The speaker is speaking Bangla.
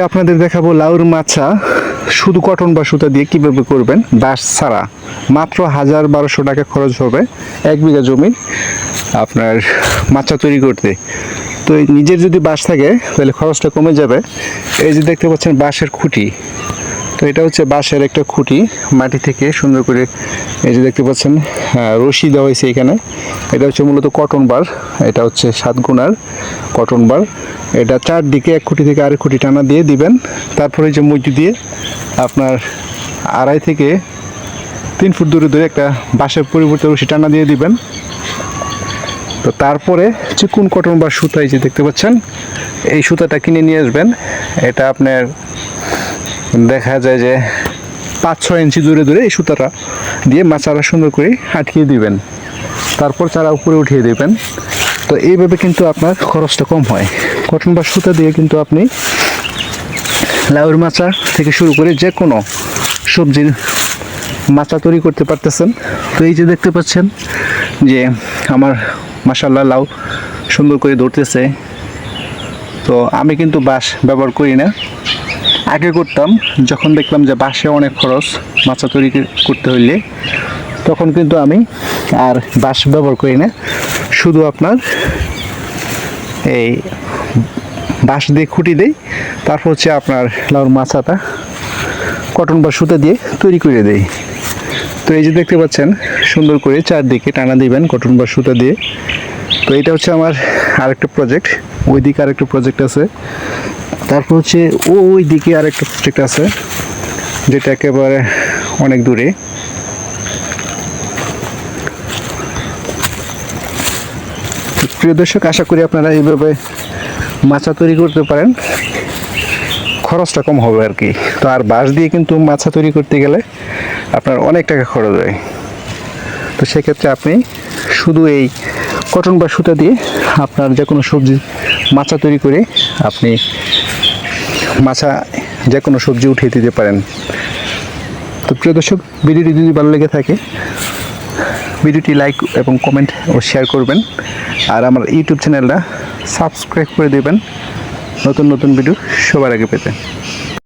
আপনাদের দেখাবো লাউর মাছা। শুধু কটন বা সুতা দিয়ে কীভাবে করবেন? বাঁশ ছাড়া। মাত্র হাজার বারোশো টাকা খরচ হবে এক বিঘা জমির আপনার মাছা তৈরি করতে। তো নিজের যদি বাঁশ থাকে, তাহলে খরচটা কমে যাবে। এই যে দেখতে পাচ্ছেন বাঁশের খুঁটি। তো এটা হচ্ছে বাঁশের একটা খুঁটি, মাটি থেকে সুন্দর করে এই যে দেখতে পাচ্ছেন রশি দেওয়া হয়েছে এখানে। এটা হচ্ছে মূলত কটন বার, এটা হচ্ছে সাত গুণার কটন বার। এটা চারদিকে এক খুঁটি থেকে আরেক খুঁটি টানা দিয়ে দিবেন, তারপরে যে মজুদ দিয়ে আপনার আড়াই থেকে তিন ফুট দূরে দূরে একটা বাঁশের পরিবর্তে রশি টানা দিয়ে দিবেন। তো তারপরে চিকুন কটন বা সুতা এই যে দেখতে পাচ্ছেন, এই সুতাটা কিনে নিয়ে আসবেন। এটা আপনার দেখা যায় যে পাঁচ ছয় ইঞ্চি দূরে দূরে এই সুতাটা দিয়ে মাচারা সুন্দর করে আটকিয়ে দিবেন। তারপর চারা উপরে উঠিয়ে দেবেন। তো এইভাবে কিন্তু আপনার খরচটা কম হয়। কটন বা সুতা দিয়ে কিন্তু আপনি লাউর মাচা থেকে শুরু করে যে কোনো সবজির মাচা তৈরি করতে পারতেছেন। তো এই যে দেখতে পাচ্ছেন যে আমার মাসাল্লাহ লাউ সুন্দর করে ধরতেছে। তো আমি কিন্তু বাঁশ ব্যবহার করি না। আগে করতাম, যখন দেখলাম যে বাঁশে অনেক খরচ, মাছা তৈরি করতে হইলে, তখন কিন্তু আমি আর বাঁশ ব্যবহার করি না। শুধু আপনার এই বাঁশ দিয়ে খুঁটি দেই, তারপর হচ্ছে আপনার লাউর মাছাটা কটন বা সুতা দিয়ে তৈরি করে দেই। তো এই যে দেখতে পাচ্ছেন, সুন্দর করে চারদিকে টানা দিবেন কটন বা সুতা দিয়ে। তো এটা হচ্ছে আমার আরেকটা প্রজেক্ট ওই দিকে আরেকটা প্রজেক্ট আছে। তারপর হচ্ছে ওই দিকে আরেকটা প্রজেক্ট আছে, যেটা একেবারে অনেক দূরে। প্রিয় দর্শক, আশা করি আপনারা এইভাবে মাছা তৈরি করতে পারেন। খরচটা কম হবে আর কি। তো আর বাঁশ দিয়ে কিন্তু মাছা তৈরি করতে গেলে আপনার অনেক টাকা খরচ হয়। তো সেক্ষেত্রে আপনি শুধু এই কটন বা সুতা দিয়ে আপনার যে কোনো সবজি মাছা তৈরি করে আপনি মাছা যে কোনো সবজি উঠিয়ে দিতে পারেন। তো প্রিয় দর্শক, ভিডিওটি যদি ভালো লেগে থাকে, ভিডিওটি লাইক এবং কমেন্ট ও শেয়ার করবেন। আর আমার ইউটিউব চ্যানেলটা সাবস্ক্রাইব করে দেবেন। নতুন নতুন ভিডিও সবার আগে পেতে।